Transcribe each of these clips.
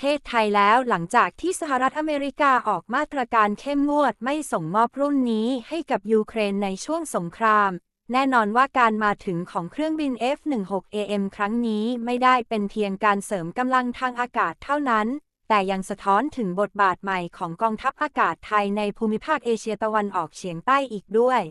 เทศไทยแล้วหลังจากที่สหรัฐอเมริกาออกมาตรการเข้มงวดไม่ส่งมอบรุ่นนี้ให้กับยูเครนในช่วงสงคราม แน่นอนว่าการมาถึงของเครื่องบิน F-16AM ครั้งนี้ไม่ได้เป็นเพียงการเสริมกำลังทางอากาศเท่านั้น แต่ยังสะท้อนถึงบทบาทใหม่ของกองทัพอากาศไทยในภูมิภาคเอเชียตะวันออกเฉียงใต้อีกด้วย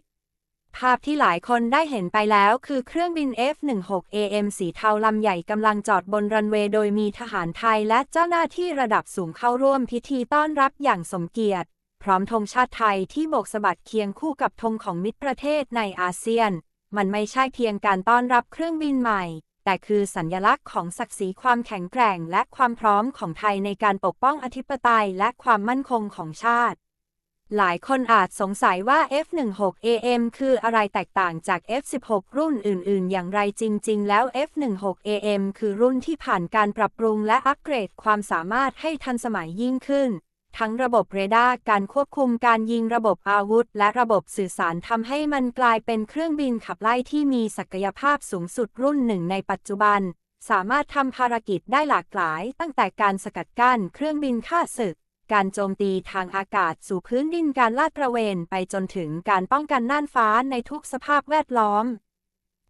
ภาพที่หลายคนได้เห็นไปแล้วคือเครื่องบิน F-16AM สีเทาลำใหญ่กำลังจอดบนรันเวย์โดยมีทหารไทยและเจ้าหน้าที่ระดับสูงเข้าร่วมพิธีต้อนรับอย่างสมเกียรติ พร้อมธงชาติไทยที่โบกสะบัดเคียงคู่กับธงของมิตรประเทศในอาเซียน มันไม่ใช่เพียงการต้อนรับเครื่องบินใหม่ แต่คือสัญญลักษณ์ของศักดิ์ศรีความแข็งแกร่ง และความพร้อมของไทยในการปกป้องอธิปไตยและความมั่นคงของชาติ หลายคนอาจสงสัยว่า F16AM คืออะไรแตกต่างจาก F16 รุ่นอื่น ๆ อย่างไรจริง ๆ แล้ว F16AM คือรุ่นที่ผ่านการปรับปรุงและอัปเกรดความสามารถให้ทันสมัยยิ่งขึ้น ทั้งระบบเรดาร์การควบคุมการยิงระบบอาวุธ และระบบสื่อสารทำให้มันกลายเป็นเครื่องบินขับไล่ที่มีศักยภาพสูงสุดรุ่นหนึ่งในปัจจุบัน สามารถทำภารกิจได้หลากหลาย ตั้งแต่การสกัดกั้นเครื่องบินฆ่าศึก การโจมตีทางอากาศสู่พื้นดินการลาดตระเวนไปจนถึงการป้องกันน่านฟ้าในทุกสภาพแวดล้อม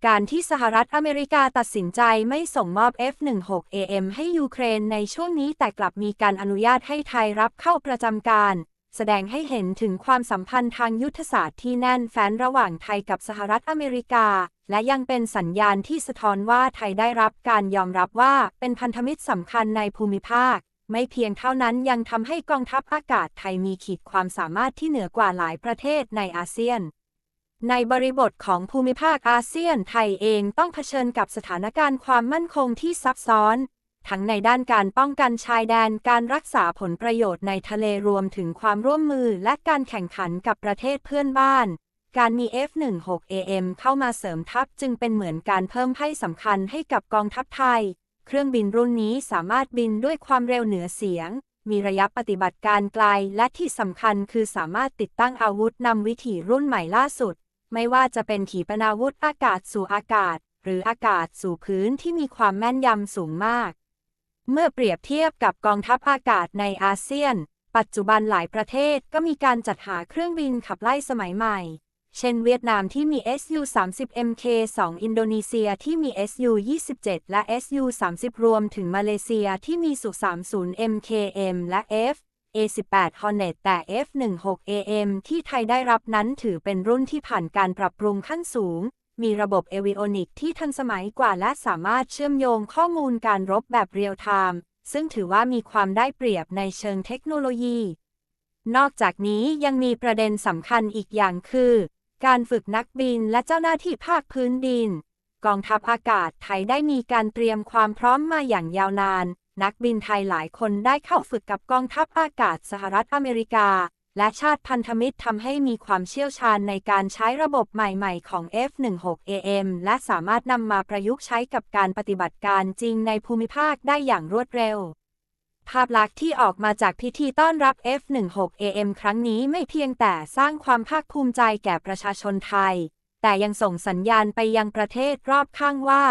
การที่สหรัฐอเมริกาตัดสินใจไม่ส่งมอบ F-16AM ให้ยูเครนในช่วงนี้แต่กลับมีการอนุญาตให้ไทยรับเข้าประจำการ แสดงให้เห็นถึงความสัมพันธ์ทางยุทธศาสตร์ที่แน่นแฟ้นระหว่างไทยกับสหรัฐอเมริกา และยังเป็นสัญญาณที่สะท้อนว่าไทยได้รับการยอมรับว่าเป็นพันธมิตรสำคัญในภูมิภาค ไม่เพียงเท่านั้นยังทำให้กองทัพอากาศไทยมีขีดความสามารถที่เหนือกว่าหลายประเทศในอาเซียน ในบริบทของภูมิภาคอาเซียนไทยเองต้องเผชิญกับสถานการณ์ความมั่นคงที่ซับซ้อน ทั้งในด้านการป้องกันชายแดนการรักษาผลประโยชน์ในทะเลรวมถึงความร่วมมือและการแข่งขันกับประเทศเพื่อนบ้านการมี F-16AM เข้ามาเสริมทัพจึงเป็นเหมือนการเพิ่มไพ่สำคัญให้กับกองทัพไทย เครื่องบินรุ่นนี้สามารถบินด้วยความเร็วเหนือเสียง มีระยะปฏิบัติการไกล และที่สำคัญคือสามารถติดตั้งอาวุธนำวิถีรุ่นใหม่ล่าสุด ไม่ว่าจะเป็นขีปนาวุธอากาศสู่อากาศ หรืออากาศสู่พื้นที่มีความแม่นยำสูงมาก เมื่อเปรียบเทียบกับกองทัพอากาศในอาเซียน ปัจจุบันหลายประเทศก็มีการจัดหาเครื่องบินขับไล่สมัยใหม่ เช่นเวียดนามที่มี Su-30 Mk2 อินโดนีเซียที่มี Su-27 และ Su-30 รวมถึงมาเลเซียที่มีสุ30 MKM และ F A18 Hornet แต่ F16AM ที่ไทยได้รับนั้นถือเป็นรุ่นที่ผ่านการปรับปรุงขั้นสูง มีระบบเอวิโอนิกที่ทันสมัยกว่าและสามารถเชื่อมโยงข้อมูลการรบแบบเรียลไทม์ซึ่งถือว่ามีความได้เปรียบในเชิงเทคโนโลยี นอกจากนี้ยังมีประเด็นสำคัญอีกอย่างคือ การฝึกนักบินและเจ้าหน้าที่ภาคพื้นดิน กองทัพอากาศไทยได้มีการเตรียมความพร้อมมาอย่างยาวนาน นักบินไทยหลายคนได้เข้าฝึกกับกองทัพอากาศสหรัฐอเมริกา และชาติพันธมิตรทำให้มีความเชี่ยวชาญในการใช้ระบบใหม่ๆ ของ F16AM และสามารถนำมาประยุกต์ใช้กับการปฏิบัติการจริงในภูมิภาคได้อย่างรวดเร็ว ภาพลักษณ์ที่ออกมาจากพิธีต้อนรับ F16AM ครั้งนี้ไม่เพียงแต่สร้างความภาคภูมิใจแก่ประชาชนไทย แต่ยังส่งสัญญาณไปยังประเทศรอบข้างว่า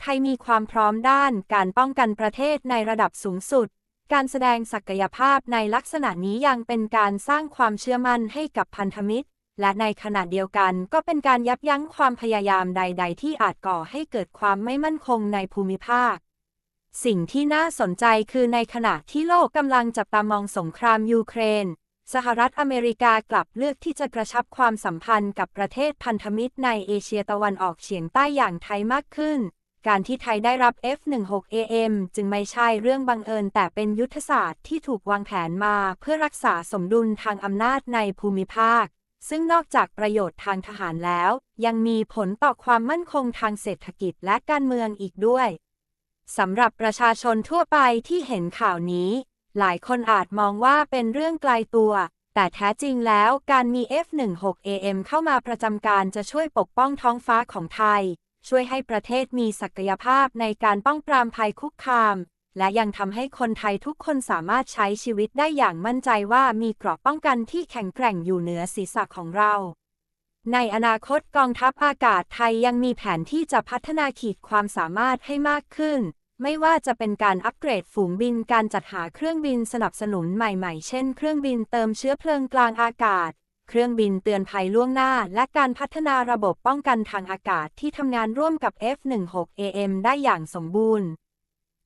ไทยมีความพร้อมด้านการป้องกันประเทศในระดับสูงสุด การแสดงศักยภาพในลักษณะนี้ยังเป็นการสร้างความเชื่อมั่นให้กับพันธมิตร และในขณะเดียวกันก็เป็นการยับยั้งความพยายามใด ๆ ที่อาจก่อให้เกิดความไม่มั่นคงในภูมิภาค สิ่งที่น่าสนใจคือในขณะที่โลกกำลังจับตามองสงครามยูเครน สหรัฐอเมริกากลับเลือกที่จะกระชับความสัมพันธ์กับประเทศพันธมิตรในเอเชียตะวันออกเฉียงใต้อย่างไทยมากขึ้น การที่ไทยได้รับ F16AM จึงไม่ใช่เรื่องบังเอิญแต่เป็นยุทธศาสตร์ที่ถูกวางแผนมาเพื่อรักษาสมดุลทางอำนาจในภูมิภาค ซึ่งนอกจากประโยชน์ทางทหารแล้ว ยังมีผลต่อความมั่นคงทางเศรษฐกิจและการเมืองอีกด้วย สำหรับประชาชนทั่วไปที่เห็นข่าวนี้ หลายคนอาจมองว่าเป็นเรื่องไกลตัว แต่แท้จริงแล้วการมี F16AM เข้ามาประจำการจะช่วยปกป้องท้องฟ้าของไทย ช่วยให้ประเทศมีศักยภาพในการป้องปรามภัยคุกคาม และยังทำให้คนไทยทุกคนสามารถใช้ชีวิตได้อย่างมั่นใจว่ามีเกราะป้องกันที่แข็งแกร่งอยู่เหนือศีรษะของเราในอนาคตกองทัพอากาศไทยยังมีแผนที่จะพัฒนาขีดความสามารถให้มากขึ้น ไม่ว่าจะเป็นการอัปเกรดฝูงบินการจัดหาเครื่องบินสนับสนุนใหม่ๆ เช่น เครื่องบินเติมเชื้อเพลิงกลางอากาศ เครื่องบินเตือนภัยล่วงหน้า และการพัฒนาระบบป้องกันทางอากาศที่ทำงานร่วมกับ F-16AM ได้อย่างสมบูรณ์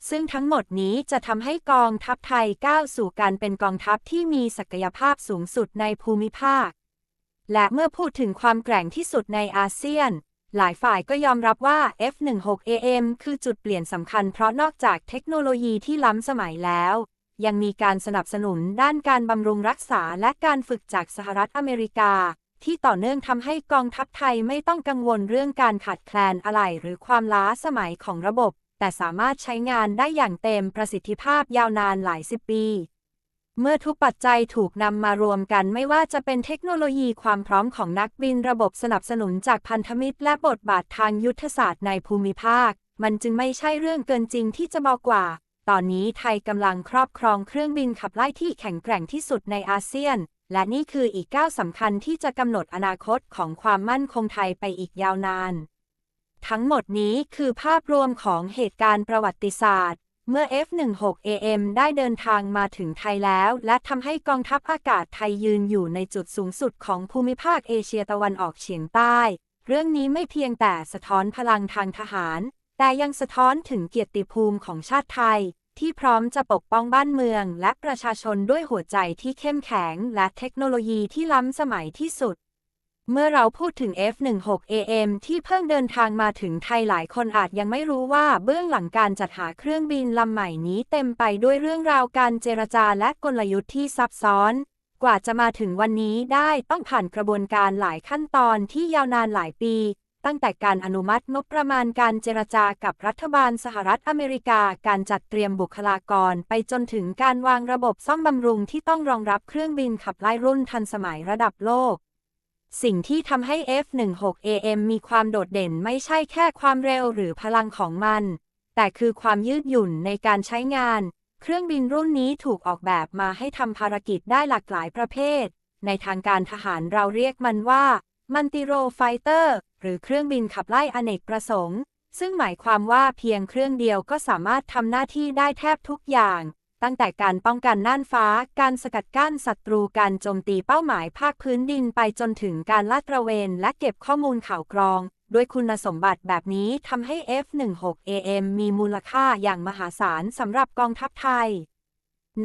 ซึ่งทั้งหมดนี้จะทำให้กองทัพไทยก้าวสู่การเป็นกองทัพที่มีศักยภาพสูงสุดในภูมิภาค และเมื่อพูดถึงความแกร่งที่สุดในอาเซียน หลายฝ่ายก็ยอมรับว่า F16AM คือจุดเปลี่ยนสำคัญเพราะนอกจากเทคโนโลยีที่ล้ำสมัยแล้ว ยังมีการสนับสนุนด้านการบำรุงรักษาและการฝึกจากสหรัฐอเมริกา ที่ต่อเนื่องทำให้กองทัพไทยไม่ต้องกังวลเรื่องการขาดแคลนอะไหล่หรือความล้าสมัยของระบบ แต่สามารถใช้งานได้อย่างเต็มประสิทธิภาพยาวนานหลายสิบปี เมื่อทุกปัจจัยถูกนำมารวมกันไม่ว่าจะเป็นเทคโนโลยีความพร้อมของนักบินระบบสนับสนุนจากพันธมิตร และบทบาททางยุทธศาสตร์ในภูมิภาค มันจึงไม่ใช่เรื่องเกินจริงที่จะบอกว่า ตอนนี้ไทยกำลังครอบครองเครื่องบินขับไล่ที่แข็งแกร่งที่สุดในอาเซียน และนี่คืออีกก้าวสำคัญที่จะกำหนดอนาคตของความมั่นคงไทยไปอีกยาวนาน ทั้งหมดนี้คือภาพรวมของเหตุการณ์ประวัติศาสตร์ เมื่อ F16AM ได้เดินทางมาถึงไทยแล้ว และทำให้กองทัพอากาศไทยยืนอยู่ในจุดสูงสุดของภูมิภาคเอเชียตะวันออกเฉียงใต้ เรื่องนี้ไม่เพียงแต่สะท้อนพลังทางทหาร แต่ยังสะท้อนถึงเกียรติภูมิของชาติไทย ที่พร้อมจะปกป้องบ้านเมือง และประชาชนด้วยหัวใจที่เข้มแข็ง และเทคโนโลยีที่ล้ำสมัยที่สุด เมื่อเราพูดถึง F16AM ที่เพิ่งเดินทางมาถึงไทยหลายคนอาจยังไม่รู้ว่าเบื้องหลังการจัดหาเครื่องบินลำใหม่นี้เต็มไปด้วยเรื่องราวการเจรจาและกลยุทธ์ที่ซับซ้อน กว่าจะมาถึงวันนี้ได้ต้องผ่านกระบวนการหลายขั้นตอนที่ยาวนานหลายปี ตั้งแต่การอนุมัติงบประมาณการเจรจากับรัฐบาลสหรัฐอเมริกา การจัดเตรียมบุคลากร ไปจนถึงการวางระบบซ่อมบำรุงที่ต้องรองรับเครื่องบินขับไล่รุ่นทันสมัยระดับโลก สิ่งที่ทำให้ F16AM มีความโดดเด่นไม่ใช่แค่ความเร็วหรือพลังของมัน แต่คือความยืดหยุ่นในการใช้งาน เครื่องบินรุ่นนี้ถูกออกแบบมาให้ทำภารกิจได้หลากหลายประเภท ในทางการทหารเราเรียกมันว่ามันติโรไฟเตอร์ หรือเครื่องบินขับไล่อเนกประสงค์ ซึ่งหมายความว่าเพียงเครื่องเดียวก็สามารถทำหน้าที่ได้แทบทุกอย่าง ตั้งแต่การป้องกันน่านฟ้า การสกัดกั้นศัตรู การโจมตีเป้าหมายภาคพื้นดินไปจนถึงการลาดตระเวนและเก็บข้อมูลข่าวกรอง ด้วยคุณสมบัติแบบนี้ทำให้ F16AM มีมูลค่าอย่างมหาศาลสำหรับกองทัพไทย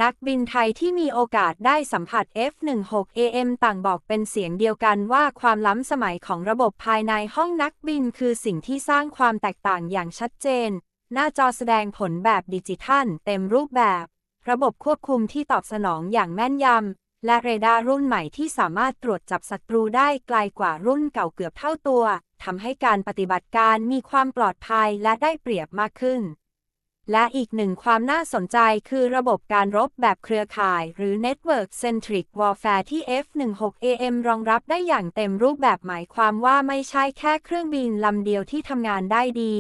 นักบินไทยที่มีโอกาสได้สัมผัส F16AM ต่างบอกเป็นเสียงเดียวกันว่าความล้ำสมัยของระบบภายในห้องนักบินคือสิ่งที่สร้างความแตกต่างอย่างชัดเจน หน้าจอแสดงผลแบบดิจิทัล เต็มรูปแบบ ระบบควบคุมที่ตอบสนองอย่างแม่นยำ และเรดาร์รุ่นใหม่ที่สามารถตรวจจับศัตรูได้ไกลกว่ารุ่นเก่าเกือบเท่าตัวทำให้การปฏิบัติการมีความปลอดภัยและได้เปรียบมากขึ้น และอีกหนึ่งความน่าสนใจคือระบบการรบแบบเครือข่าย หรือ Network Centric Warfare ที่ F16AM รองรับได้อย่างเต็มรูปแบบหมายความว่าไม่ใช่แค่เครื่องบินลำเดียวที่ทำงานได้ดี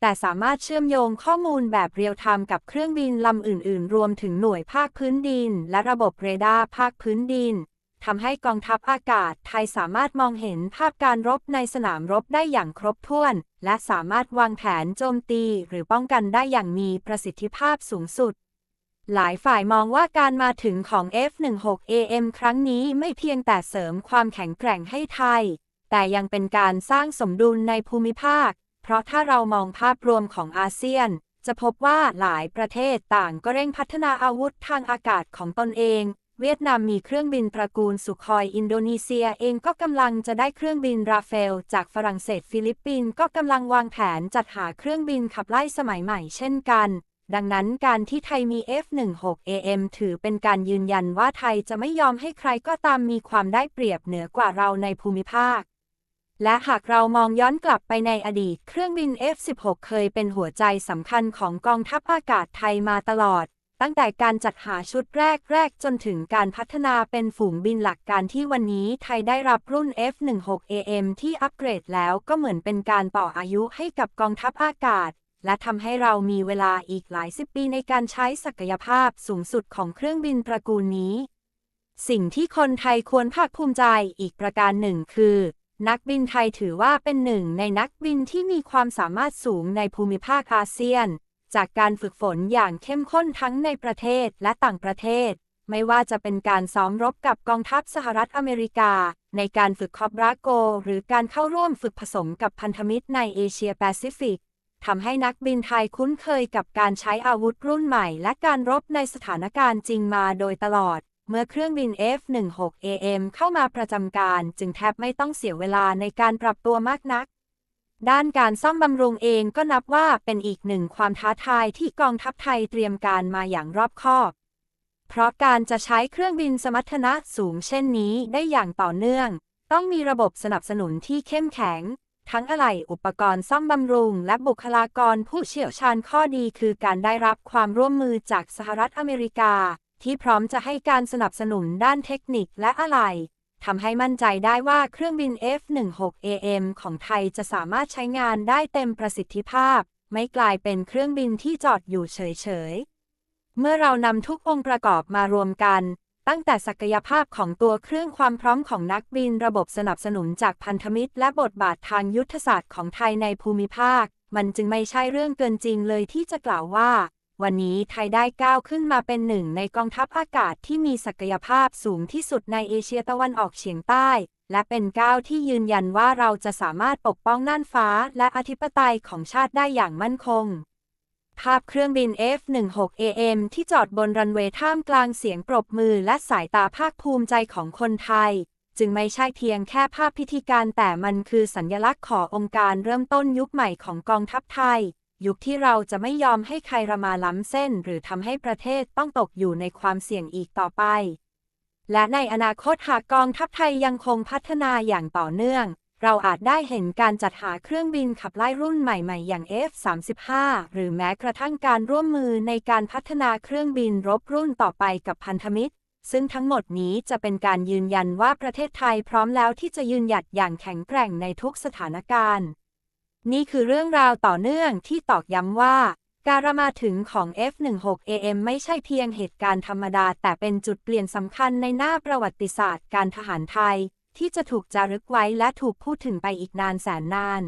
แต่สามารถเชื่อมโยงข้อมูลแบบเรียลไทม์กับเครื่องบินลำอื่น ๆ รวมถึงหน่วยภาคพื้นดิน และระบบเรดาร์ภาคพื้นดินทำให้กองทัพอากาศไทยสามารถมองเห็นภาพการรบในสนามรบได้อย่างครบถ้วน และสามารถวางแผนโจมตีหรือป้องกันได้อย่างมีประสิทธิภาพสูงสุด หลายฝ่ายมองว่าการมาถึงของ F16AM ครั้งนี้ไม่เพียงแต่เสริมความแข็งแกร่งให้ไทย แต่ยังเป็นการสร้างสมดุลในภูมิภาค เพราะถ้าเรามองภาพรวมของอาเซียน จะพบว่าหลายประเทศต่างก็เร่งพัฒนาอาวุธทางอากาศของตนเอง เวียดนามมีเครื่องบินตระกูลสุคอยอินโดนีเซียเองก็กำลังจะได้เครื่องบินราเฟล จากฝรั่งเศสฟิลิปปินส์ก็กำลังวางแผนจัดหาเครื่องบินขับไล่สมัยใหม่เช่นกันดังนั้นการที่ไทยมี F16AM ถือเป็นการยืนยันว่าไทยจะไม่ยอมให้ใครก็ตามมีความได้เปรียบเหนือกว่าเราในภูมิภาค และหากเรามองย้อนกลับไปในอดีต เครื่องบิน F16 เคยเป็นหัวใจสำคัญของกองทัพอากาศไทยมาตลอด ตั้งแต่การจัดหาชุดแรกแรกจนถึงการพัฒนาเป็นฝูงบินหลักการที่วันนี้ไทยได้รับรุ่น F16AM ที่อัปเกรดแล้วก็เหมือนเป็นการต่ออายุให้กับกองทัพอากาศ และทำให้เรามีเวลาอีกหลายสิบปีในการใช้ศักยภาพสูงสุดของเครื่องบินตระกูลนี้ สิ่งที่คนไทยควรภาคภูมิใจอีกประการหนึ่งคือ นักบินไทยถือว่าเป็นหนึ่งในนักบินที่มีความสามารถสูงในภูมิภาคอาเซียน จากการฝึกฝนอย่างเข้มข้นทั้งในประเทศและต่างประเทศ ไม่ว่าจะเป็นการซ้อมรบกับกองทัพสหรัฐอเมริกา ในการฝึกคอบราโก หรือการเข้าร่วมฝึกผสมกับพันธมิตรในเอเชียแปซิฟิกทำให้นักบินไทยคุ้นเคยกับการใช้อาวุธรุ่นใหม่ และการรบในสถานการณ์จริงมาโดยตลอด เมื่อเครื่องบิน F-16AM เข้ามาประจำการ จึงแทบไม่ต้องเสียเวลาในการปรับตัวมากนัก ด้านการซ่อมบำรุงเองก็นับว่าเป็นอีกหนึ่งความท้าทายที่กองทัพไทยเตรียมการมาอย่างรอบคอบ เพราะการจะใช้เครื่องบินสมรรถนะสูงเช่นนี้ได้อย่างต่อเนื่อง ต้องมีระบบสนับสนุนที่เข้มแข็ง ทั้งอะไหล่อุปกรณ์ซ่อมบำรุง และบุคลากรผู้เชี่ยวชาญข้อดีคือการได้รับความร่วมมือจากสหรัฐอเมริกา ที่พร้อมจะให้การสนับสนุนด้านเทคนิคและอะไหล่ทำให้มั่นใจได้ว่าเครื่องบิน F-16AM ของไทยจะสามารถใช้งานได้เต็มประสิทธิภาพ ไม่กลายเป็นเครื่องบินที่จอดอยู่เฉยๆ เมื่อเรานำทุกองค์ประกอบมารวมกัน ตั้งแต่ศักยภาพของตัวเครื่องความพร้อมของนักบินระบบสนับสนุนจากพันธมิตร และบทบาททางยุทธศาสตร์ของไทยในภูมิภาค มันจึงไม่ใช่เรื่องเกินจริงเลยที่จะกล่าวว่า วันนี้ไทยได้ก้าวขึ้นมาเป็นหนึ่งในกองทัพอากาศที่มีศักยภาพสูงที่สุดในเอเชียตะวันออกเฉียงใต้ และเป็นก้าวที่ยืนยันว่าเราจะสามารถปกป้องน่านฟ้าและอธิปไตยของชาติได้อย่างมั่นคง ภาพเครื่องบิน F-16AM ที่จอดบนรันเวย์ท่ามกลางเสียงปรบมือและสายตาภาคภูมิใจของคนไทย จึงไม่ใช่เพียงแค่ภาพพิธีการแต่มันคือสัญลักษณ์ขององค์การเริ่มต้นยุคใหม่ของกองทัพไทย ยุคที่เราจะไม่ยอมให้ใครระมาล้ำเส้น หรือทำให้ประเทศต้องตกอยู่ในความเสี่ยงอีกต่อไป และในอนาคตหากกองทัพไทยยังคงพัฒนาอย่างต่อเนื่อง เราอาจได้เห็นการจัดหาเครื่องบินขับไล่รุ่นใหม่ๆ อย่าง F-35 หรือแม้กระทั่งการร่วมมือในการพัฒนาเครื่องบินรบรุ่นต่อไปกับพันธมิตร ซึ่งทั้งหมดนี้จะเป็นการยืนยันว่าประเทศไทยพร้อมแล้วที่จะยืนหยัดอย่างแข็งแกร่งในทุกสถานการณ์ นี่คือเรื่องราวต่อเนื่องที่ตอกย้ำว่า การมาถึงของ F-16AM ไม่ใช่เพียงเหตุการณ์ธรรมดา แต่เป็นจุดเปลี่ยนสำคัญในหน้าประวัติศาสตร์การทหารไทย ที่จะถูกจารึกไว้และถูกพูดถึงไปอีกนานแสนนาน